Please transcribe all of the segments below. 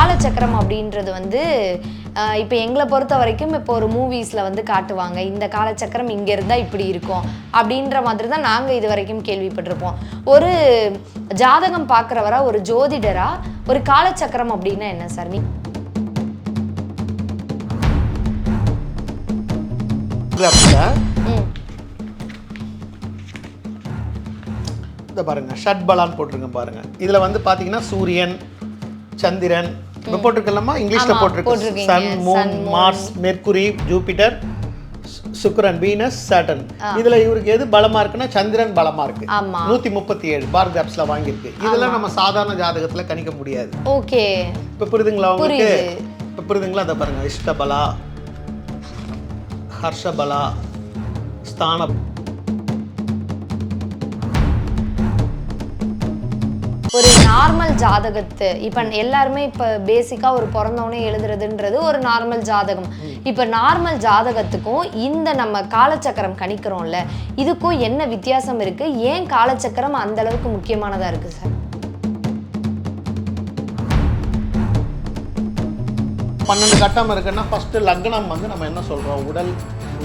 காலச்சக்கரம் அப்படின்றது வந்து இப்போ எங்களை பொறுத்த வரைக்கும் இப்போ ஒரு மூவிஸில் வந்து காட்டுவாங்க இந்த காலச்சக்கரம் இங்கே இருந்தால் இப்படி இருக்கும் அப்படின்ற மாதிரி தான் நாங்கள் இது வரைக்கும் கேள்விப்பட்டிருப்போம். ஒரு ஜாதகம் பார்க்குறவரா ஒரு ஜோதிடரா ஒரு காலச்சக்கரம் அப்படின்னா என்ன சார் நீ இந்த பாருங்க ஷட்பலான்னு போட்டிருக்கேன் பாருங்க. இதுல வந்து பாத்தீங்கன்னா சூரியன் சந்திரன் இப்போ போட்டிருக்கலாமா? இங்கிலீஷ்ல போட்டிருக்கு. Sun moon Mars Mercury Jupiter சுக்கிரன் வீனஸ் சாட்டர்ன் இதுல இவருக்கு எது பலமா இருக்குன்னா சந்திரன் பலமா இருக்கு. நூத்தி முப்பத்தி ஏழு பார் கிராப்ஸ்ல வாங்கியிருக்கு. இதெல்லாம் நம்ம சாதாரண ஜாதகத்துல கணிக்க முடியாது. ஓகே. இப்ப புரியுதுங்களா உங்களுக்கு. இப்ப புரியுதுங்களா அதை பாருங்க. இஷ்டபலா ஹர்ஷபலா ஸ்தான ஒரு நார்மல் ஜாதகத்து. இப்போ எல்லாருமே இப்போ பேசிக்காக ஒரு பிறந்தவனே எழுதுறதுன்றது ஒரு நார்மல் ஜாதகம். இப்போ நார்மல் ஜாதகத்துக்கும் இந்த நம்ம காலச்சக்கரம் கணிக்கிறோம்ல இதுக்கும் என்ன வித்தியாசம் இருக்கு? ஏன் காலச்சக்கரம் அந்த அளவுக்கு முக்கியமானதா இருக்கு சார் பன்னெண்டு கட்டம் இருக்குன்னா ஃபர்ஸ்ட் லக்னம் வந்து நம்ம என்ன சொல்றோம்? உடல்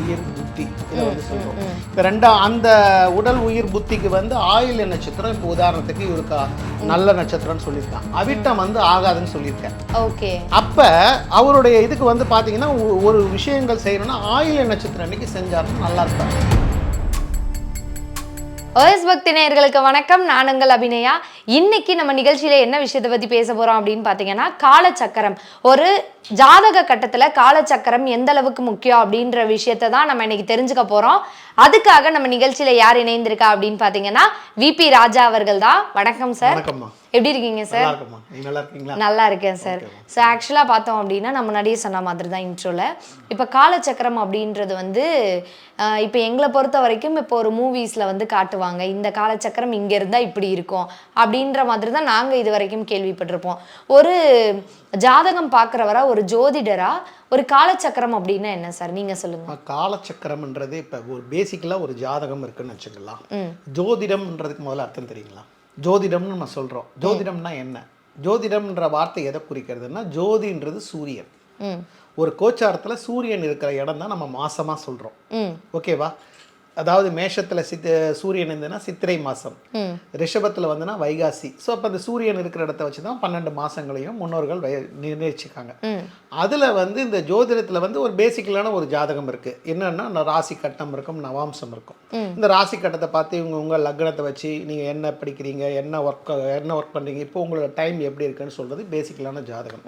உயிர் புத்தி. இதை வந்து சொல்றோம். இப்போ ரெண்டா அந்த உடல் உயிர் புத்திக்கு வந்து ஆயுள் நட்சத்திரம். இப்போ உதாரணத்துக்கு இவருக்கு நல்ல நட்சத்திரம்னு சொல்லியிருக்கான். அவிட்டம் வந்து ஆகாதுன்னு சொல்லியிருக்கேன். ஓகே. அப்ப அவருடைய இதுக்கு வந்து பாத்தீங்கன்னா ஒ- ஒரு விஷயங்கள் செய்யணும்னா ஆயுள் நட்சத்திரம் அன்னைக்கு செஞ்சாருன்னா நல்லா இருப்பாரு. ஓஎஸ் பக்தி நேயர்களுக்கு வணக்கம். நான் உங்கள் அபிநயா. இன்னைக்கு நம்ம நிகழ்ச்சியில என்ன விஷயத்தை பத்தி பேச போறோம் அப்படின்னு பார்த்தீங்கன்னா காலச்சக்கரம். ஒரு ஜாதக கட்டத்துல காலச்சக்கரம் எந்த அளவுக்கு முக்கியம் அப்படின்ற விஷயத்தை தான் நம்ம இன்னைக்கு தெரிஞ்சுக்க போறோம். அதுக்காக நம்ம நிகழ்ச்சியில யார் இணைந்திருக்கா அப்படின்னு பார்த்தீங்கன்னா விபி ராஜா அவர்கள் தான். வணக்கம் சார் வணக்கம்மா. எப்படி இருக்கீங்க சார் நல்லா இருக்கேன் சார் ஸோ ஆக்சுவலாக பார்த்தோம் அப்படின்னா நம்ம முன்னாடியே சொன்ன மாதிரி தான் இன்ட்ரோவில் இப்போ காலச்சக்கரம் அப்படின்றது வந்து இப்போ எங்களை பொறுத்த வரைக்கும் இப்போ ஒரு மூவிஸில் வந்து காட்டுவாங்க. இந்த காலச்சக்கரம் இங்கே இருந்தால் இப்படி இருக்கும். அப்படின்ற மாதிரி தான் நாங்கள் இது வரைக்கும் கேள்விப்பட்டிருப்போம். ஒரு ஜாதகம் பார்க்குறவரா ஒரு ஜோதிடரா ஒரு காலச்சக்கரம் அப்படின்னா என்ன சார் நீங்கள் சொல்லுங்கள் காலச்சக்கரம்ன்றது இப்போ ஒரு பேசிக்கலாக ஒரு ஜாதகம் இருக்குன்னு வச்சுக்கலாம். ஜோதிடம்ன்றதுக்கு முதல்ல அர்த்தம் தெரியுங்களா? ஜோதிடம்னு நம்ம சொல்கிறோம் ஜோதிடம்னா என்ன? ஜோதிடம்ன்ற வார்த்தை எதை குறிக்கிறதுன்னா ஜோதின்றது சூரியன். ஒரு கோச்சாரத்தில் சூரியன் இருக்கிற இடம் தான் நம்ம மாசமாக சொல்கிறோம் ஓகேவா? அதாவது மேஷத்தில் சித்த சூரியன் இருந்ததுன்னா சித்திரை மாதம் ரிஷபத்தில் வந்துன்னா வைகாசி. ஸோ அப்போ அந்த சூரியன் இருக்கிற இடத்த வச்சு தான் பன்னெண்டு மாதங்களையும் முன்னோர்கள் வை நிர்ணயிச்சிருக்காங்க அதில் வந்து இந்த ஜோதிடத்தில் வந்து ஒரு பேசிக்கலான ஒரு ஜாதகம் இருக்குது என்னன்னா ராசி கட்டம் இருக்கும் நவாம்சம் இருக்கும். இந்த ராசி கட்டத்தை பார்த்து இவங்க உங்கள் லக்னத்தை வச்சு நீங்கள் என்ன படிக்கிறீங்க என்ன ஒர்க் என்ன ஒர்க் பண்ணுறீங்க இப்போ உங்களோட டைம் எப்படி இருக்குன்னு சொல்கிறது பேசிக்கலான ஜாதகம்.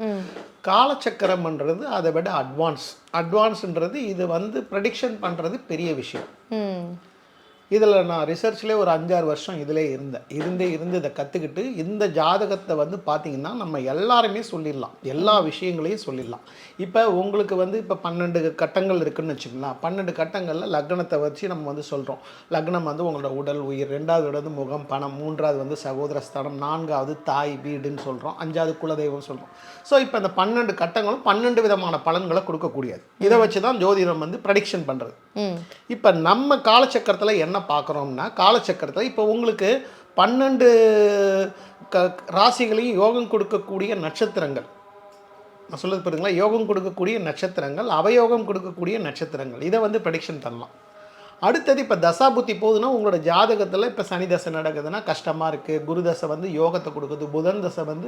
காலச்சக்கரம்ன்றது அதை விட அட்வான்ஸ் அட்வான்ஸ்ன்றது இது வந்து ப்ரெடிக்ஷன் பண்ணுறது பெரிய விஷயம். இதில் நான் ரிசர்ச்லேயே ஒரு அஞ்சாறு வருஷம் இதிலே இருந்தேன். இருந்து இருந்து இதை கற்றுக்கிட்டு இந்த ஜாதகத்தை வந்து பார்த்தீங்கன்னா நம்ம எல்லாருமே சொல்லிடலாம். எல்லா விஷயங்களையும் சொல்லிடலாம். இப்போ உங்களுக்கு வந்து இப்போ பன்னெண்டு கட்டங்கள் இருக்குன்னு வச்சுக்கலாம் பன்னெண்டு கட்டங்களில் லக்னத்தை வச்சு நம்ம வந்து சொல்கிறோம் லக்னம் வந்து உங்களோட உடல் உயிர் ரெண்டாவது வந்து முகம் பணம் மூன்றாவது வந்து சகோதர ஸ்தானம் நான்காவது தாய் வீடுன்னு சொல்கிறோம் அஞ்சாவது குலதெய்வம் சொல்கிறோம் ஸோ இப்போ இந்த பன்னெண்டு கட்டங்களும் பன்னெண்டு விதமான பலன்களை கொடுக்கக்கூடியது. இதை வச்சு தான் ஜோதிடம் வந்து ப்ரடிக்ஷன் பண்ணுறது இப்போ நம்ம காலச்சக்கரத்தில் என்ன பார்க்குறோம்னா காலச்சக்கரத்தை. இப்போ உங்களுக்கு பன்னெண்டு க ராசிகளையும் யோகம் கொடுக்கக்கூடிய நட்சத்திரங்கள். நான் சொல்லுது பாருங்களா யோகம் கொடுக்கக்கூடிய நட்சத்திரங்கள் அவயோகம் கொடுக்கக்கூடிய நட்சத்திரங்கள். இதை வந்து ப்ரடிக்ஷன் பண்ணலாம் அடுத்தது இப்போ தசாபுத்தி போகுதுன்னா உங்களோட ஜாதகத்தில் இப்போ சனி தசை நடக்குதுன்னா கஷ்டமாக இருக்குது குரு தசை வந்து யோகத்தை கொடுக்குது. புதன் தசை வந்து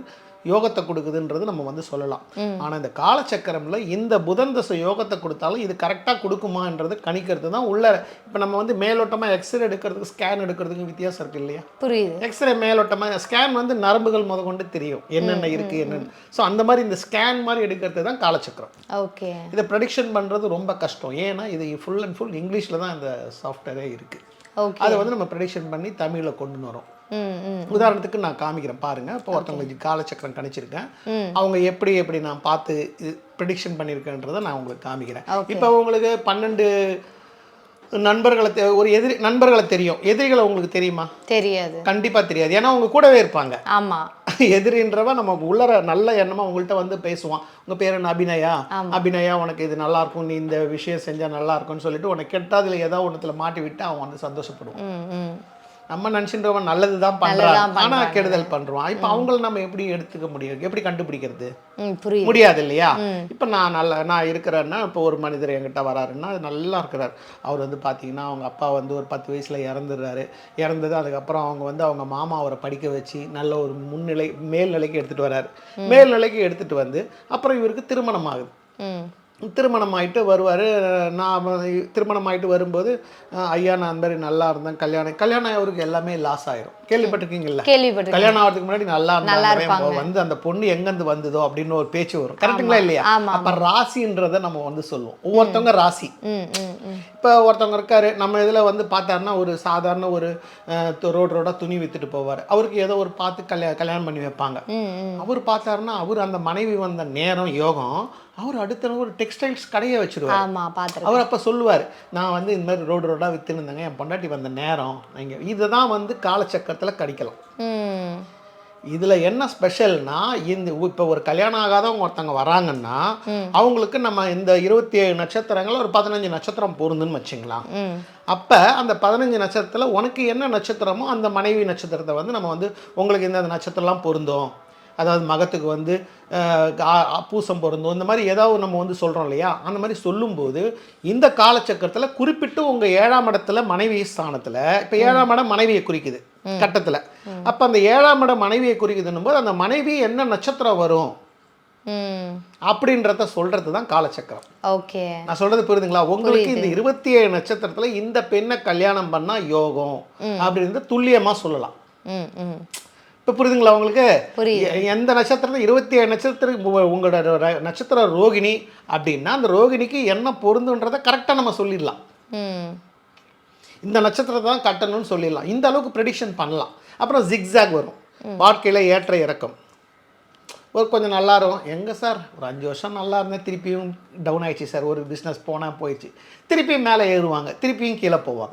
யோகத்தை கொடுக்குதுன்றது நம்ம வந்து சொல்லலாம். ஆனால் இந்த காலச்சக்கரம்ல இந்த புதன் தசை யோகத்தை கொடுத்தாலும் இது கரெக்டாக கொடுக்குமான்றது கணிக்கிறது தான் உள்ள இப்போ நம்ம வந்து மேலோட்டமாக எக்ஸ்ரே எடுக்கிறதுக்கு ஸ்கேன் எடுக்கிறதுக்கு வித்தியாசம் இருக்கு இல்லையா? புரியுது. எக்ஸ்ரே மேலோட்டமாக ஸ்கேன் வந்து நரம்புகள் முத கொண்டு தெரியும். என்னென்ன இருக்குது என்னென்னு. ஸோ அந்த மாதிரி இந்த ஸ்கேன் மாதிரி எடுக்கிறது தான் காலச்சக்கரம். ஓகே. இதை ப்ரெடிக்ஷன் பண்ணுறது ரொம்ப கஷ்டம். ஏன்னா இது ஃபுல் அண்ட் ஃபுல் இங்கிலீஷில் தான் இந்த சாஃப்ட்வேரே இருக்குது அதை வந்து நம்ம ப்ரெடிக்ஷன் பண்ணி தமிழில் கொண்டு வரோம். உதாரணத்துக்கு நான் காமிக்கிறேன் பாருங்க. இப்போ ஒருத்தவங்களுக்கு காலச்சக்கரம் கணிச்சிருக்கேன். அவங்க எப்படி எப்படி நான் பார்த்து ப்ரிடிக்ஷன் பண்ணியிருக்கேன்றதை நான் உங்களுக்கு காமிக்கிறேன். இப்போ உங்களுக்கு பன்னெண்டு நண்பர்களை தெ- ஒரு எதிரி நண்பர்களை தெரியும். எதிரிகளை உங்களுக்கு தெரியுமா? தெரியாது. கண்டிப்பா தெரியாது. ஏன்னா அவங்க கூடவே இருப்பாங்க. ஆமா. எதிரின்றவன் நம்ம உள்ளர நல்ல எண்ணமா உங்கள்கிட்ட வந்து பேசுவான். உங்க பேர் என்ன? அபிநயா? அபிநயா உனக்கு இது நல்லா இருக்கும். நீ இந்த விஷயம் செஞ்சா நல்லா இருக்கும்னு சொல்லிட்டு உனக்கு கெட்டாதுல ஏதாவது ஒண்ணுத்துல மாட்டி விட்டு அவன் வந்து சந்தோஷப்படுவான். நம்ம நினச்சின்றவன் நல்லது தான் நல்லதுதான் பண்ணுறான் ஆனால். கெடுதல் பண்ணுறான் இப்போ அவங்கள நம்ம எப்படி எடுத்துக்க முடியும்? எப்படி கண்டுபிடிக்கிறது? முடியாது இல்லையா? இப்போ நான் நல்ல நான் இருக்கிறேன்னா இப்போ ஒரு மனிதர் என்கிட்ட வராருன்னா அது நல்லா இருக்கிறார். அவர் வந்து பார்த்தீங்கன்னா அவங்க அப்பா வந்து ஒரு பத்து வயசில் இறந்துடுறாரு. இறந்தது அதுக்கப்புறம் அவங்க வந்து அவங்க மாமா அவரை படிக்க வச்சு நல்ல ஒரு முன்னிலை மேல்நிலைக்கு எடுத்துகிட்டு வராரு. மேல்நிலைக்கு எடுத்துகிட்டு வந்து அப்புறம் இவருக்கு திருமணம் ஆகுது. திருமணம் ஆயிட்டு வருவார். நான் திருமணம் ஆயிட்டு வரும்போது ஐயா நான் அந்த மாதிரி நல்லா இருந்தேன். கல்யாணம் கல்யாணம் அவருக்கு எல்லாமே லாஸ் ஆயிரும். கேள்விப்பட்டிருக்கீங்கல்ல? கேள்விப்பட்டிருக்கேன் கல்யாணம் ஆகிறதுக்கு முன்னாடி நல்லா இருந்தாங்க. வந்து அந்த பொண்ணு எங்கேருந்து வந்ததோ அப்படின்னு ஒரு பேச்சு வரும். கரெக்டுங்களா இல்லையா? அப்ப ராசின்றதை நம்ம வந்து சொல்லுவோம். ஒவ்வொருத்தவங்க ராசி. இப்போ ஒருத்தவங்க இருக்காரு. நம்ம இதில் வந்து பார்த்தாருன்னா ஒரு சாதாரண ஒரு ரோடு ரோடாக துணி வித்துட்டு போவார். அவருக்கு ஏதோ ஒரு பார்த்து கல்யா கல்யாணம் பண்ணி வைப்பாங்க. அவர் பார்த்தாருன்னா அவர் அந்த மனைவி வந்த நேரம் யோகம். அவர் அடுத்த ஒரு டெக்ஸ்டைல்ஸ் கடையை வச்சிருவார். ஆமா பாத்துருக்கேன். அவர் அப்போ சொல்லுவார் நான் வந்து இந்த மாதிரி ரோடு ரோடாக வித்துன்னு இருந்தேங்க என் பொண்டாட்டி வந்த நேரம் நீங்கள் இதை தான் வந்து காலச்சக்கரத்தில் கடிக்கலாம். இதில் என்ன ஸ்பெஷல்னா இந்த இப்போ ஒரு கல்யாணம் ஆகாதவங்க ஒருத்தவங்க வராங்கன்னா அவங்களுக்கு நம்ம இந்த இருபத்தி ஏழு நட்சத்திரங்கள் ஒரு பதினஞ்சு நட்சத்திரம் பொருந்துன்னு வச்சுங்களா அப்போ அந்த பதினஞ்சு நட்சத்திரத்தில் உனக்கு என்ன நட்சத்திரமோ அந்த மனைவி நட்சத்திரத்தை வந்து நம்ம வந்து உங்களுக்கு இந்த நட்சத்திரம்லாம் பொருந்தும்? அதாவது மகத்துக்கு வந்து பூசம் பொருந்தும் இந்த மாதிரி ஏதாவது நம்ம வந்து சொல்கிறோம் இல்லையா? அந்த மாதிரி சொல்லும்போது இந்த காலச்சக்கரத்தில் குறிப்பிட்டு உங்கள் ஏழாம் இடத்துல மனைவி ஸ்தானத்தில் இப்போ ஏழாம் இடம் மனைவியை குறிக்குது கட்டத்தில். அப்போ அந்த ஏழாம் இடம் மனைவியை குறிக்குதுன்னும் போது அந்த மனைவி என்ன நட்சத்திரம் வரும்? அப்படின்றத சொல்கிறது தான் காலச்சக்கரம். ஓகே. நான் சொல்றது புரியுதுங்களா? உங்களுக்கு இந்த இருபத்தி ஏழு நட்சத்திரத்துல இந்த பெண்ணை கல்யாணம் பண்ணா யோகம் அப்படின்னு துல்லியமா சொல்லலாம். இப்ப புரியுதுங்களா உங்களுக்கு? எந்த நட்சத்திரத்துல இருபத்தி ஏழு நட்சத்திரம் உ- உங்களோட நட்சத்திர ரோகிணி அப்படின்னா அந்த ரோகிணிக்கு என்ன பொருந்துன்றதை கரெக்டா நம்ம சொல்லிடலாம். இந்த நட்சத்திரத்தை தான் கட்டணும்னு சொல்லிடலாம். இந்த அளவுக்கு ப்ரெடிக்ஷன் பண்ணலாம். அப்புறம் ஜிக்ஸாக் வரும். வாழ்க்கையில ஏற்ற இறக்கம். ஒரு கொஞ்சம் நல்லா இருக்கும். எங்கே சார்? ஒரு அஞ்சு வருஷம் நல்லா இருந்தேன். திருப்பியும் டவுன் ஆயிடுச்சு சார். ஒரு பிஸ்னஸ் போனால் போயிடுச்சு. திருப்பியும் மேலே ஏறுவாங்க. திருப்பியும் கீழே போவாங்க.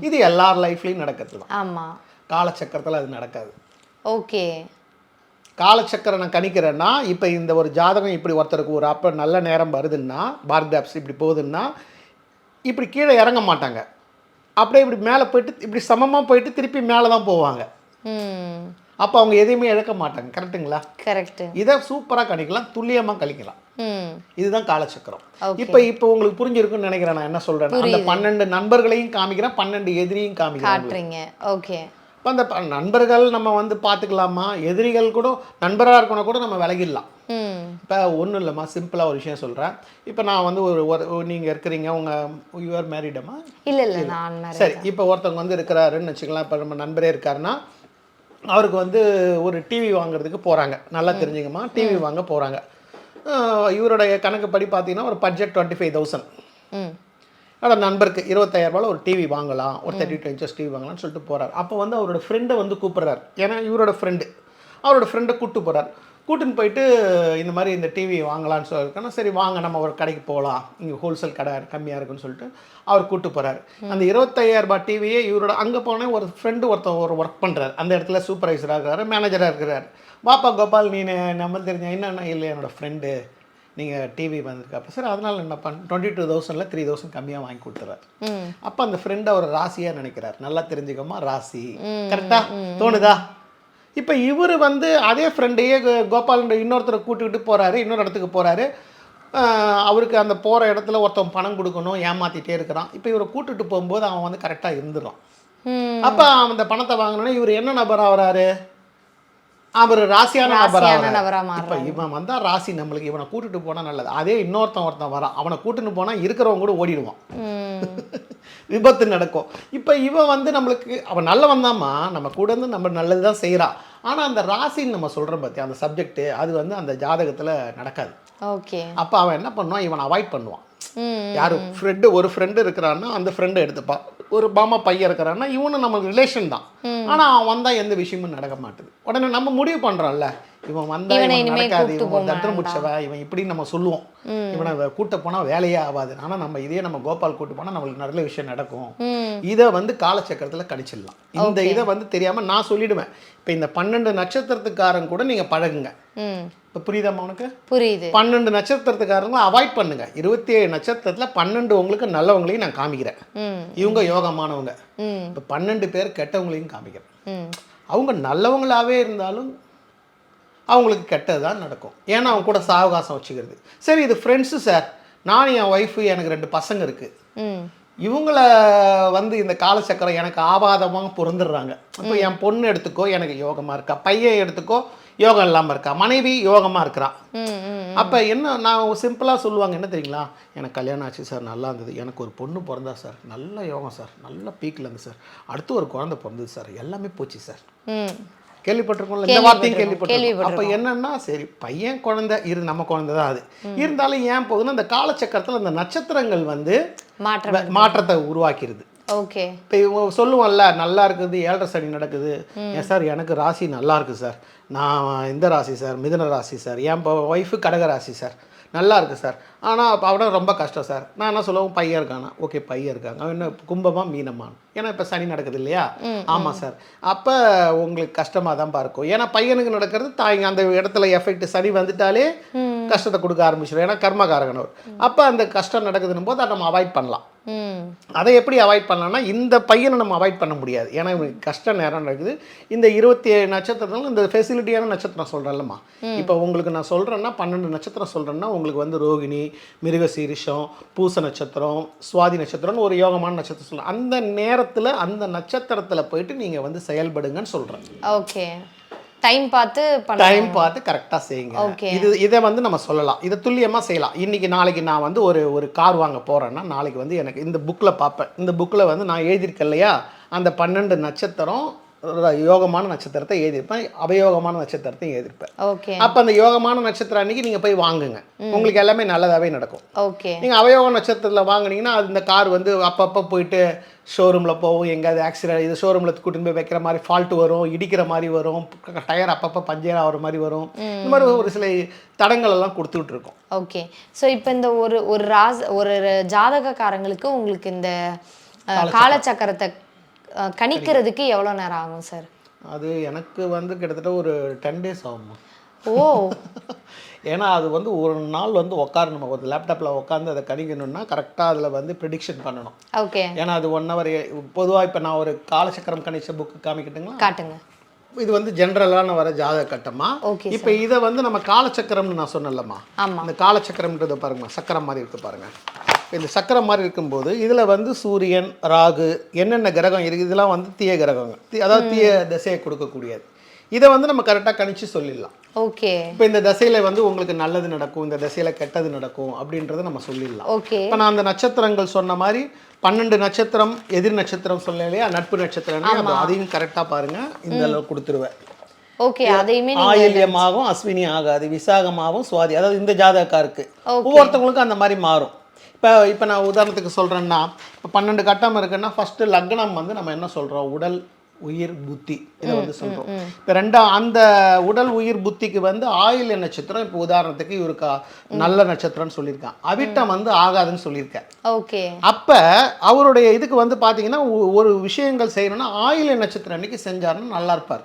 இது எல்லார் லைஃப்லையும் நடக்கிறது தான் ஆமா. காலச்சக்கரத்தில் அது நடக்காது. ஓகே. காலச்சக்கரம் நான் கணிக்கிறேன்னா இப்போ இந்த ஒரு ஜாதகம் இப்படி ஒருத்தருக்கு ஒரு அப்போ நல்ல நேரம் வருதுன்னா பார்க்ராப்ஸ் இப்படி போகுதுன்னா இப்படி கீழே இறங்க மாட்டாங்க. அப்படியே இப்படி மேலே போயிட்டு இப்படி சமமாக போயிட்டு திருப்பி மேலே தான் போவாங்க. அப்போ அவங்க எதையுமே இழக்க மாட்டாங்க. கரெக்ட்டுங்களா? கரெக்ட் இதை சூப்பராக கணிக்கலாம் துல்லியமாக கழிக்கலாம். இதுதான் காலச்சக்கரம். இப்போ இப்போ உங்களுக்கு புரிஞ்சிருக்குன்னு நினைக்கிறேன் நான் என்ன சொல்றேன் அந்த பன்னெண்டு நண்பர்களையும் காமிக்கிறேன் பன்னெண்டு எதிரியும் காமிக்கிறேன். ஓகே. இப்போ அந்த நண்பர்கள் நம்ம வந்து பார்த்துக்கலாமா எதிரிகள் கூட நண்பராக இருக்கணும் கூட நம்ம விலகிடலாம். இப்போ ஒன்றும் இல்லைம்மா சிம்பிளாக ஒரு விஷயம் சொல்கிறேன் இப்போ நான் வந்து ஒரு ஒரு நீங்கள் இருக்கிறீங்க உங்கள் யுவர் மேரிடமா இல்ல இல்ல நான். சரி இப்போ ஒருத்தவங்க வந்து இருக்கிறாருன்னு வச்சுக்கலாம் இப்போ நம்ம நண்பரே இருக்காருன்னா அவருக்கு வந்து ஒரு டிவி வாங்குறதுக்கு போகிறாங்க நல்லா தெரிஞ்சுங்கம்மா டிவி வாங்க போகிறாங்க இவருடைய கணக்குப்படி பார்த்தீங்கன்னா ஒரு பட்ஜெட் டுவெண்ட்டி ஃபைவ் தௌசண்ட் ஆனால் நண்பருக்கு இருபத்தாயிரரூபாவில் ஒரு டிவி வாங்கலாம் ஒரு தேர்ட்டி டூ இன்ச்சஸ் டிவி வாங்கலாம்னு சொல்லிட்டு போகிறார் அப்போ வந்து அவரோட ஃப்ரெண்டை வந்து கூப்பிட்றாரு. ஏன்னா இவரோட ஃப்ரெண்டு அவரோட ஃப்ரெண்டை கூப்பிட்டு போகிறார் கூட்டின்னு போயிட்டு இந்த மாதிரி இந்த டிவி வாங்கலாம்னு சொல்லியிருக்கோன்னா சரி வாங்க நம்ம ஒரு கடைக்கு போகலாம். இங்கே ஹோல்சேல் கடை கம்மியாக இருக்குன்னு சொல்லிட்டு அவர் கூப்பிட்டு போகிறாரு அந்த இருபத்தையாயிரரூபா டிவியே இவரோட அங்கே போனே ஒரு ஃப்ரெண்டு ஒருத்தர் ஒரு ஒர்க் பண்ணுறாரு அந்த இடத்துல சூப்பர்வைசராக இருக்கிறாரு மேனேஜராக இருக்கிறாரு. வாப்பா கோபால் நீ நம்ம தெரிஞ்ச என்னென்ன இல்லை என்னோடய ஃப்ரெண்டு நீங்கள் டிவி வந்திருக்கு அப்போ சார் அதனால் என்ன பண்ண டுவெண்ட்டி டூ தௌசண்டில் த்ரீ தௌசண்ட் கம்மியாக வாங்கி கொடுத்துறாரு அப்போ அந்த ஃப்ரெண்ட் அவர் ராசியாக நினைக்கிறார். நல்லா தெரிஞ்சுக்கோமா ராசி. கரெக்டா தோணுதா? இப்போ இவர் வந்து அதே ஃப்ரெண்டையே கோபால் இன்னொருத்தரை கூட்டுக்கிட்டு போகிறாரு இன்னொரு இடத்துக்கு போகிறாரு அவருக்கு அந்த போகிற இடத்துல ஒருத்தன் பணம் கொடுக்கணும் ஏமாத்திட்டே இருக்கிறான். இப்போ இவரை கூட்டிட்டு போகும்போது அவன் வந்து கரெக்டாக இருந்துடும் அப்போ அந்த பணத்தை வாங்கினோன்னே இவர் என்ன நபர் ஆகுறாரு அவர் ராசியான நபர் ராசியான ஆகுறாரு நபரா இப்போ இவன் வந்தா ராசி நம்மளுக்கு இவனை கூட்டிட்டு போனா நல்லது. அதே இன்னொருத்தன் ஒருத்தன் வரான் அவனை கூட்டிட்டு போனா இருக்கிறவங்க கூட ஓடிடுவான். விபத்து நடக்கும். இப்போ இவன் வந்து நம்மளுக்கு அவன் நல்லவன் தாம்மா நம்ம கூட இருந்து நம்ம நல்லது தான் செய்கிறான் ஆனால் அந்த ராசின்னு நம்ம சொல்கிறோம் பார்த்தியா அந்த சப்ஜெக்ட்டு அது வந்து அந்த ஜாதகத்தில் நடக்காது. ஓகே. அப்போ அவன் என்ன பண்ணுவான்? இவனை அவாய்ட் பண்ணுவான். ம் யார் ஃப்ரெண்டு ஒரு ஃப்ரெண்டு இருக்கிறான்னா அந்த ஃப்ரெண்டை எடுத்துப்பான். ஒரு பாமா பையன் இருக்கிறான்னா இவனும் நம்ம ரிலேஷன் தான். ஆனால் அவன் வந்தால் எந்த விஷயமும் நடக்க மாட்டுது. உடனே நம்ம முடிவு பண்ணுறோம்ல இவன் வந்தா இவனை நடக்காது இவன் தத்திரம் முடிச்சவன் இவன் இப்படி நம்ம சொல்லுவோம். இவனை கூட்ட போனால் வேலையே ஆகாது. ஆனால் நம்ம இதே நம்ம கோபால் கூட்டு போனால் நம்மளுக்கு நல்ல விஷயம் நடக்கும். இதை வந்து காலச்சக்கரத்தில் கணிச்சிடலாம் இந்த இதை வந்து தெரியாமல் நான் சொல்லிடுவேன். இப்போ இந்த பன்னெண்டு நட்சத்திரத்துக்காரன் கூட நீங்கள் பழகுங்க. இப்போ புரியுதாம்மா உனக்கு? புரியுது. பன்னெண்டு நட்சத்திரத்துக்காரங்களை அவாய்ட் பண்ணுங்க. இருபத்தி ஏழு நட்சத்திரத்தில் பன்னெண்டு உங்களுக்கு நல்லவங்களையும் நான் காமிக்கிறேன். இவங்க யோகமானவங்க. இப்போ பன்னெண்டு பேர் கெட்டவங்களையும் காமிக்கிறேன். அவங்க நல்லவங்களாவே இருந்தாலும் அவங்களுக்கு கெட்டது தான் நடக்கும். ஏன்னா அவங்க கூட சாவகாசம் வச்சுக்கிறது. சரி இது ஃப்ரெண்ட்ஸு சார் நான் என் ஒய்ஃபு எனக்கு ரெண்டு பசங்க இருக்குது இவங்கள வந்து இந்த காலச்சக்கரம் எனக்கு ஆபாதமாக பொருந்துடுறாங்க இப்போ என் பொண்ணு எடுத்துக்கோ எனக்கு யோகமாக இருக்கா? பையன் எடுத்துக்கோ யோகம் இல்லாமல் இருக்கா? மனைவி யோகமாக இருக்கிறா? ம் ம் அப்போ என்ன நான் சிம்பிளாக சொல்லுவாங்க என்ன தெரியுங்களா? எனக்கு கல்யாணம் ஆச்சு சார் நல்லா இருந்தது. எனக்கு ஒரு பொண்ணு பிறந்தா சார் நல்ல யோகம் சார் நல்ல பீக்கில் இருந்து சார். அடுத்து ஒரு குழந்தை பிறந்தது சார் எல்லாமே போச்சு சார். கேள்விப்பட்டிருக்கோம்ல இந்த வார்த்தையும் கேள்விப்பட்டிருக்கோம், அப்போ என்னன்னா சரி பையன் குழந்தை இரு நம்ம குழந்தை தான் அது. இருந்தாலும் ஏன் போகுதுன்னா இந்த காலச்சக்கரத்தில் இந்த நட்சத்திரங்கள் வந்து மாற்றத்தை உருவாக்கிடுது ஓகே. இப்போ இவங்க சொல்லுவோம்ல நல்லா இருக்குது ஏழரை சனி நடக்குது. ஏன் சார் எனக்கு ராசி நல்லா இருக்கு சார். நான் இந்த ராசி சார் மிதுன ராசி சார். என் ஒய்ஃபு கடக ராசி சார். நல்லா இருக்கு சார். ஆனால் அப்போ அவட ரொம்ப கஷ்டம் சார். நான் என்ன சொல்லுவோம் பையன் இருக்கானா? ஓகே பையன் இருக்காங்க. அவன் என்ன கும்பமா மீனமான் ஏன்னா இப்போ சனி நடக்குது இல்லையா? ஆமாம் சார். அப்போ உங்களுக்கு கஷ்டமாக தான் இருக்கும் ஏன்னா பையனுக்கு நடக்கிறது தாய்ங்க அந்த இடத்துல எஃபெக்ட் சனி வந்துட்டாலே கஷ்டத்தை கொடுக்க ஆரம்பிச்சிடும் ஏன்னா கர்மகாரகனவர் அப்போ அந்த கஷ்டம் நடக்குதுன்னு போது அதை நம்ம அவாய்ட் பண்ணலாம். அதை எப்படி அவாய்ட் பண்ணலாம்னா இந்த பையனை நம்ம அவாய்ட் பண்ண முடியாது. ஏன்னா இவனுக்கு கஷ்ட நேரம் நடக்குது. இந்த இருபத்தி ஏழு நட்சத்திரங்கள் இந்த ஃபெசிலிட்டியான நட்சத்திரம் சொல்கிறேன்லம்மா இப்போ உங்களுக்கு நான் சொல்கிறேன்னா பன்னெண்டு நட்சத்திரம் சொல்கிறேன்னா உங்களுக்கு வந்து ரோகிணி மிருகசீரிஷம் பூச நட்சத்திரம் சுவாதி நட்சத்திரம்னு ஒரு யோகமான நட்சத்திரம் சொல்கிறேன் அந்த நேரத்தில் அந்த நட்சத்திரத்தில் போயிட்டு நீங்கள் வந்து செயல்படுங்கன்னு சொல்கிறேன் ஓகே. டைம் பார்த்து டைம் பார்த்து கரெக்டாக செய்யுங்க. இது இதை வந்து நம்ம சொல்லலாம். இதை துல்லியமாக செய்யலாம். இன்னைக்கு நாளைக்கு நான் வந்து ஒரு ஒரு கார் வாங்க போகிறேன்னா நாளைக்கு வந்து எனக்கு இந்த புக்கில் பார்ப்பேன். இந்த புக்கில் வந்து நான் எழுதியிருக்கேன் இல்லையா? அந்த பன்னெண்டு நட்சத்திரம் யோகமான நட்சத்திரத்தை எழுதியிருப்பேன். அபயோகமான நட்சத்திரத்தையும் எழுதியிருப்பேன். ஓகே. அப்போ அந்த யோகமான நட்சத்திரம் அன்னைக்கு நீங்கள் போய் வாங்குங்க. உங்களுக்கு எல்லாமே நல்லதாகவே நடக்கும். ஓகே. நீங்கள் அவயோக நட்சத்திரத்தில் வாங்குனீங்கன்னா அது இந்த கார் வந்து அப்பப்போ போயிட்டு ஷோரூமில் போகும். எங்கேயாவது ஆக்சிடென்ட் இது ஷோரூமில் கூட்டின்னு போய் வைக்கிற மாதிரி ஃபால்ட் வரும் இடிக்கிற மாதிரி வரும் டயர் அப்பப்போ பஞ்சர் ஆகிற மாதிரி வரும். இந்த மாதிரி ஒரு சில தடங்கள் எல்லாம் கொடுத்துக்கிட்டு இருக்கோம் ஓகே. ஸோ இப்போ இந்த ஒரு ஒரு ராஸ் ஒரு ஜாதகக்காரங்களுக்கு உங்களுக்கு இந்த காலச்சக்கரத்தை கணிக்கிறதுக்கு எவ்வளோ நேரம் ஆகும் சார்? அது எனக்கு வந்து கிட்டத்தட்ட ஒரு டென் டேஸ் ஆகுமா ஓ. ஏன்னா அது வந்து ஒரு நாள் வந்து உட்காரணும் ஒரு லேப்டாப்பில் உட்காந்து அதை கணிக்கணும்னா கரெக்டாக அதில் வந்து ப்ரிடிக்ஷன் பண்ணணும். ஓகே. ஏன்னா அது ஒன் ஹவர் பொதுவாக இப்போ நான் ஒரு காலச்சக்கரம் கணிச்ச புக்கு காமிக்கட்டுங்களா? காட்டுங்க. இது வந்து ஜென்ரலான வர ஜாதக கட்டமா இப்போ இதை வந்து நம்ம காலச்சக்கரம்னு நான் சொன்னேன்லம்மா. ஆமா. இந்த காலச்சக்கரம்ன்றதை பாருங்க சக்கரம் மாதிரி இருக்கு பாருங்க. இந்த சக்கரம் மாதிரி இருக்கும்போது இதில் வந்து சூரியன் ராகு என்னென்ன கிரகம் இருக்குது இதெல்லாம் வந்து தீய கிரகங்கள் அதாவது தீய திசையை கொடுக்கக்கூடியது. இதை வந்து நம்ம கரெக்டாக கணிச்சு சொல்லிடலாம். ஓகே. இப்போ இந்த திசையில வந்து உங்களுக்கு நல்லது நடக்கும் இந்த திசையில கெட்டது நடக்கும் அப்படின்றத நம்ம சொல்லிடலாம். ஓகே. இப்போ நான் அந்த நட்சத்திரங்கள் சொன்ன மாதிரி பன்னெண்டு நட்சத்திரம் எதிர் நட்சத்திரம் சொன்னேன் இல்லையா? நட்பு நட்சத்திரம் அதையும் கரெக்டாக பாருங்க. இந்த அளவு கொடுத்துருவேன். ஓகே அதையுமே ஆயில்யமாகவும் அஸ்வினி ஆகாது விசாகமாகவும் சுவாதி அதாவது இந்த ஜாதகாருக்கு Okay. ஒவ்வொருத்தவங்களுக்கும் அந்த மாதிரி மாறும். இப்போ இப்போ நான் உதாரணத்துக்கு சொல்கிறேன்னா இப்போ பன்னெண்டு கட்டம் இருக்குன்னா ஃபஸ்ட்டு லக்னம் வந்து நம்ம என்ன சொல்கிறோம் உடல் உயிர் புத்தி இதை வந்து சொல்கிறோம் இப்போ ரெண்டாம் அந்த உடல் உயிர் புத்திக்கு வந்து ஆயில்ய நட்சத்திரம் இப்போ உதாரணத்துக்கு இவருக்கு நல்ல நட்சத்திரம்னு சொல்லியிருக்கான். அவிட்டம் வந்து ஆகாதுன்னு சொல்லியிருக்கேன் ஓகே. அப்போ அவருடைய இதுக்கு வந்து பார்த்தீங்கன்னா ஒரு விஷயங்கள் செய்யணும்னா ஆயில்ய நட்சத்திரம் அன்னைக்கு செஞ்சாருன்னா நல்லா இருப்பார்.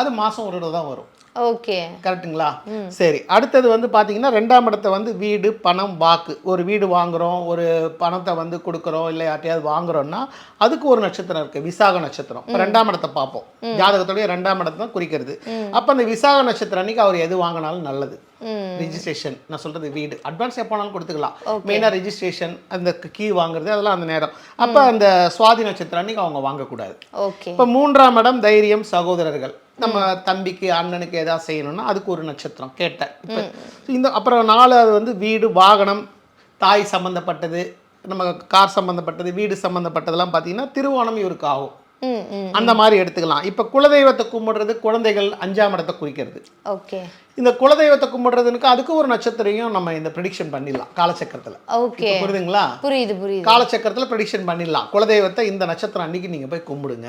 அது மாதம் ஒரு தான் வரும். ஓகே. கரெக்ட்டுங்களா? சரி அடுத்தது வந்து பார்த்தீங்கன்னா ரெண்டாம் இடத்தை வந்து வீடு பணம் வாக்கு. ஒரு வீடு வாங்குறோம் ஒரு பணத்தை வந்து கொடுக்குறோம் இல்லை யார்ட்டையாவது வாங்குறோம்னா அதுக்கு ஒரு நட்சத்திரம் இருக்கு விசாக நட்சத்திரம். ரெண்டாம் இடத்தை பார்ப்போம். ஜாதகத்துடைய ரெண்டாம் இடத்தை தான் குறிக்கிறது. அப்போ அந்த விசாக நட்சத்திரம் அன்னைக்கு அவர் எது வாங்கினாலும் நல்லது. ரிஜிஸ்ட்ரேஷன் நான் சொல்றது வீடு. அட்வான்ஸ் எப்போனாலும் கொடுத்துக்கலாம். மெயினாக ரெஜிஸ்ட்ரேஷன் அந்த கீ வாங்குறது அதெல்லாம் அந்த நேரம். அப்போ அந்த சுவாதி நட்சத்திரம் அன்னைக்கு அவங்க வாங்கக்கூடாது. ஓகே. இப்போ மூன்றாம் இடம் தைரியம் சகோதரர்கள். நம்ம தம்பிக்கு அண்ணனுக்கு ஏதாவது செய்யணும்னா அதுக்கு ஒரு நட்சத்திரம் கேட்டேன். இப்போ இந்த அப்புறம் நாலாவது வந்து வீடு வாகனம் தாய் சம்மந்தப்பட்டது நம்ம கார் சம்மந்தப்பட்டது வீடு சம்மந்தப்பட்டதெல்லாம் பார்த்தீங்கன்னா திருவோணம் இவருக்கு ஆகும். அந்த மாதிரி எடுத்துக்கலாம். இப்போ குலதெய்வத்தை கும்பிடுறது குழந்தைகள் அஞ்சாம் இடத்தை குறிக்கிறது. ஓகே. இந்த குலதெய்வத்தை கும்பிடுறதுக்கு அதுக்கு ஒரு நட்சத்திரையும் நம்ம இந்த ப்ரிடிக்ஷன் பண்ணிடலாம் காலச்சக்கரத்தில். ஓகே. புரியுதுங்களா? புரியுது புரியுது. காலச்சக்கரத்தில் ப்ரெடிக்ஷன் பண்ணிடலாம். குலதெய்வத்தை இந்த நட்சத்திரம் அன்னைக்கு நீங்கள் போய் கும்பிடுங்க.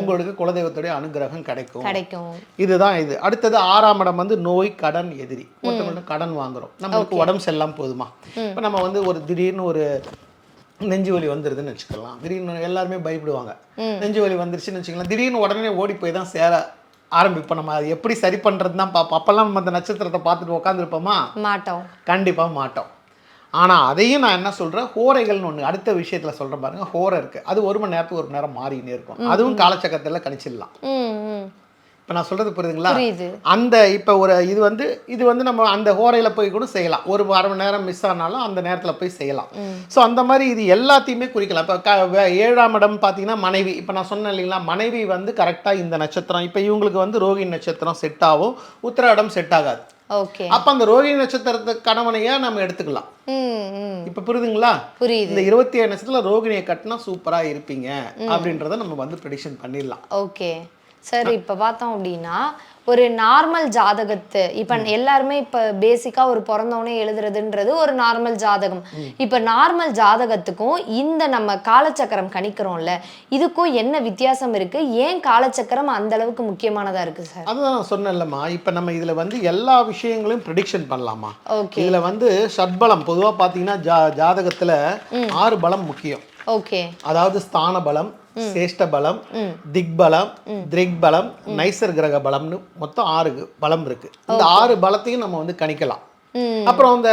உங்களுக்கு குலதெய்வத்துடைய அனுகிரகம் கிடைக்கும். கிடைக்கும். இதுதான் இது. அடுத்தது ஆறாம் இடம் வந்து நோய் கடன் எதிரி. ஒருத்தவங்கள்ட்ட கடன் வாங்குறோம். நம்மளுக்கு உடம்பு செல்லாம் போதுமா? இப்போ நம்ம வந்து ஒரு திடீர்னு ஒரு நெஞ்சு வலி வந்துருதுன்னு வச்சுக்கலாம். திடீர்னு எல்லாருமே பயப்படுவாங்க. நெஞ்சு வலி வந்துருச்சுன்னு வச்சுக்கலாம். திடீர்னு உடனே ஓடி போய் தான் சேர ஆரம்பிப்போம் நம்ம. அது எப்படி சரி பண்ணுறது தான் பார்ப்போம். அப்போல்லாம் நம்ம அந்த நட்சத்திரத்தை பார்த்துட்டு உட்காந்துருப்போமா மாட்டோம். கண்டிப்பாக மாட்டோம். ஆனால் அதையும் நான் என்ன சொல்கிறேன் ஹோரைகள்னு ஒன்று அடுத்த விஷயத்தில் சொல்கிறேன் பாருங்க. ஹோரை இருக்குது அது ஒரு மணி நேரத்துக்கு ஒரு மணி நேரம் மாறினே இருக்கும். அதுவும் காலச்சக்கரத்தில் கணிச்சிடலாம். இப்போ நான் சொல்கிறது புரியுதுங்களா? புரியுது. அந்த இப்போ ஒரு இது வந்து இது வந்து நம்ம அந்த ஹோரையில் போய் கூட செய்யலாம். ஒரு அரை மணி நேரம் மிஸ் ஆனாலும் அந்த நேரத்தில் போய் செய்யலாம். ஸோ அந்த மாதிரி இது எல்லாத்தையுமே குறிக்கலாம். இப்போ ஏழாம் இடம் பார்த்தீங்கன்னா மனைவி. இப்போ நான் சொன்னேன் இல்லைங்களா மனைவி வந்து கரெக்டாக இந்த நட்சத்திரம் இப்போ இவங்களுக்கு வந்து ரோகிணி நட்சத்திரம் செட் ஆகும். உத்திராடம் செட் ஆகாது. ஓகே. அப்போ அந்த ரோகிணி நட்சத்திரத்தை கணவனையா நம்ம எடுத்துக்கலாம். இப்போ புரியுதுங்களா? புரியுது. இந்த இருபத்தி ஏழு நட்சத்திரத்தில் ரோகிணியை கட்டினா சூப்பராக இருப்பீங்க அப்படின்றத நம்ம வந்து ப்ரெடிக்ஷன் பண்ணிடலாம். ஓகே. சார் இப்போ பார்த்தோம் அப்படின்னா ஒரு நார்மல் ஜாதகத்து இப்போ எல்லாருமே இப்போ பேசிக்காக ஒரு பிறந்தவனே எழுதுறதுன்றது ஒரு நார்மல் ஜாதகம். இப்போ நார்மல் ஜாதகத்துக்கும் இந்த நம்ம காலச்சக்கரம் கணிக்கிறோம்ல இதுக்கும் என்ன வித்தியாசம் இருக்கு? ஏன் காலச்சக்கரம் அந்த அளவுக்கு முக்கியமானதா இருக்கு சார்? அதுதான் நான் சொன்னேன்லம்மா. இப்போ நம்ம இதில் வந்து எல்லா விஷயங்களையும் ப்ரிடிக்ஷன் பண்ணலாமா ஓகே இதில் வந்து ஷட்பலம் பொதுவாக பார்த்தீங்கன்னா ஜா ஜாதகத்தில் ஆறு பலம் முக்கியம். ஓகே அதாவது ஸ்தான பலம் சேஷ்ட பலம் திக்பலம் திரிக்பலம் நைசர் கிரக பலம்னு மொத்தம் ஆறு பலம் இருக்கு. இந்த ஆறு பலத்தையும் நம்ம வந்து கணிக்கலாம். அப்புறம் இந்த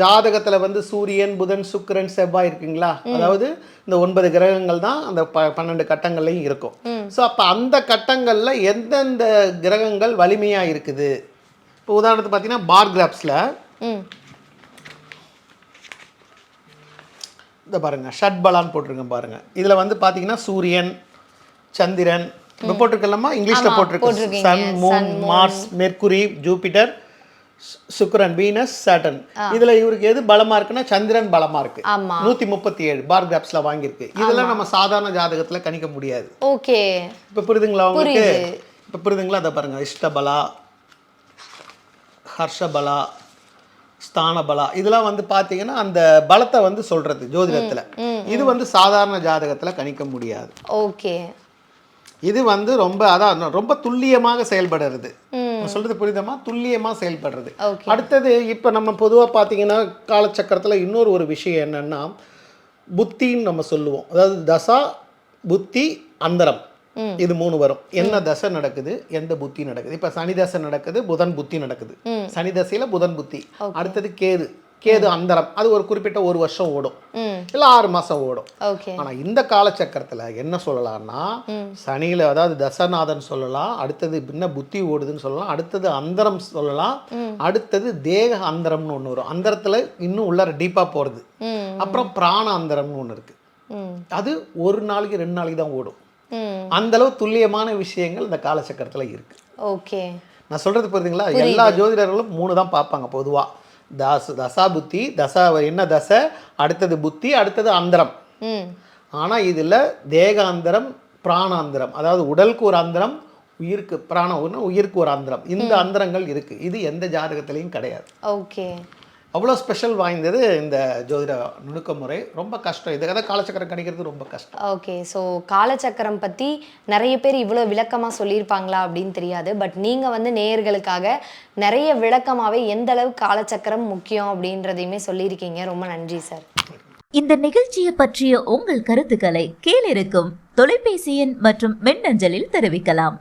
ஜாதகத்துல வந்து சூரியன் புதன் சுக்கிரன் செவ்வாய் இருக்குங்களா? அதாவது இந்த ஒன்பது கிரகங்கள் தான் அந்த பன்னெண்டு கட்டங்கள்லையும் இருக்கும். ஸோ அப்போ அந்த கட்டங்கள்ல எந்தெந்த கிரகங்கள் வலிமையா இருக்குது? இப்போ உதாரணத்துக்கு பார்த்தீங்கன்னா பார் கிராப்ஸில் ம் இந்த பாருங்க ஷட்பலான்னு போட்டிருக்கேன் பாருங்க. இதுல வந்து பாத்தீங்கன்னா சூரியன் சந்திரன் இப்போ போட்டிருக்கலாமா? இங்கிலீஷ்ல ஆமா, போட்டிருக்கு. போட்டிருக்கீங்க. Sun moon Mars Mercury Jupiter சுக்கிரன் வீனஸ் சாட்டர்ன் இதுல இவருக்கு எது பலமா இருக்குன்னா சந்திரன் பலமா இருக்கு. நூத்தி முப்பத்தி ஏழு பார் கிராப்ஸ்ல வாங்கியிருக்கு. இதெல்லாம் நம்ம சாதாரண ஜாதகத்துல கணிக்க முடியாது. ஓகே. இப்ப புரியுதுங்களா உங்களுக்கு. இப்ப புரியுதுங்களா அதை பாருங்க இஷ்டபலா ஹர்ஷபலா ஸ்தானபலா. இதெல்லாம் வந்து பாத்தீங்கன்னா அந்த பலத்தை வந்து சொல்றது ஜோதிடத்துல. இது வந்து சாதாரண ஜாதகத்துல கணிக்க முடியாது. ஓகே. இது வந்து ரொம்ப அதான் ரொம்ப துல்லியமாக செயல்படுறது. சொல்றது புரியுதமா துல்லியமா செயல்படுறது. அடுத்தது இப்போ நம்ம பொதுவா பார்த்தீங்கன்னா காலச்சக்கரத்துல இன்னொரு ஒரு விஷயம் என்னன்னா புத்தின்னு நம்ம சொல்லுவோம். அதாவது தசா புத்தி அந்தரம். இது மூணு வரும். என்ன தசை நடக்குது? எந்த புத்தி நடக்குது? இப்போ சனி தசை நடக்குது புதன் புத்தி நடக்குது. சனி தசையில புதன் புத்தி. அடுத்தது கேது. கேது அந்தரம். அது ஒரு குறிப்பிட்ட ஒரு வருஷம் ஓடும். இல்லை ஆறு மாசம் ஓடும். ஆனா இந்த காலச்சக்கரத்துல என்ன சொல்லலாம்னா சனியில அதாவது தசநாதன் சொல்லலாம் அடுத்தது என்ன புத்தி ஓடுதுன்னு சொல்லலாம் அடுத்தது அந்தரம் சொல்லலாம் அடுத்தது தேக அந்தரம்னு ஒண்ணு வரும். அந்தரத்துல இன்னும் உள்ளார டீப்பா போறது. அப்புறம் பிராண அந்தரம்னு ஒண்ணு இருக்கு. அது ஒரு நாளைக்கு ரெண்டு நாளைக்கு தான் ஓடும். அந்த அளவு துல்லியமான விஷயங்கள் இந்த காலச்சக்கரத்துல இருக்கு. ஓகே. நான் சொல்றது புரியுதுங்களா? எல்லா ஜோதிடர்களும் மூணு தான் பார்ப்பாங்க பொதுவா. தச தசா புத்தி தசா என்ன தசை அடுத்தது புத்தி அடுத்தது அந்தரம். ம். ஆனா இதுல தேகாந்தரம் பிராணாந்தரம். அதாவது உடலுக்கு ஒரு அந்தரம் உயிருக்கு பிராண உயிருக்கு ஒரு அந்தரம். இந்த அந்தரங்கள் இருக்கு. இது எந்த ஜாதகத்திலையும் கிடையாது. ஓகே. அவ்வளோ ஸ்பெஷல் வாய்ந்தது இந்த ஜோதிட நுணுக்க முறை ரொம்ப கஷ்டம். இதுக்காக காலச்சக்கரம் கணிக்கிறது ரொம்ப கஷ்டம். ஓகே. ஸோ காலச்சக்கரம் பற்றி நிறைய பேர் இவ்வளோ விளக்கமாக சொல்லியிருப்பாங்களா அப்படின்னு தெரியாது. பட் நீங்கள் வந்து நேயர்களுக்காக நிறைய விளக்கமாகவே எந்த அளவுக்கு காலச்சக்கரம் முக்கியம் அப்படின்றதையுமே சொல்லியிருக்கீங்க. ரொம்ப நன்றி சார். இந்த நிகழ்ச்சியை பற்றிய உங்கள் கருத்துக்களை கீழிருக்கும் தொலைபேசி எண் மற்றும் மின்னஞ்சலில் தெரிவிக்கலாம்.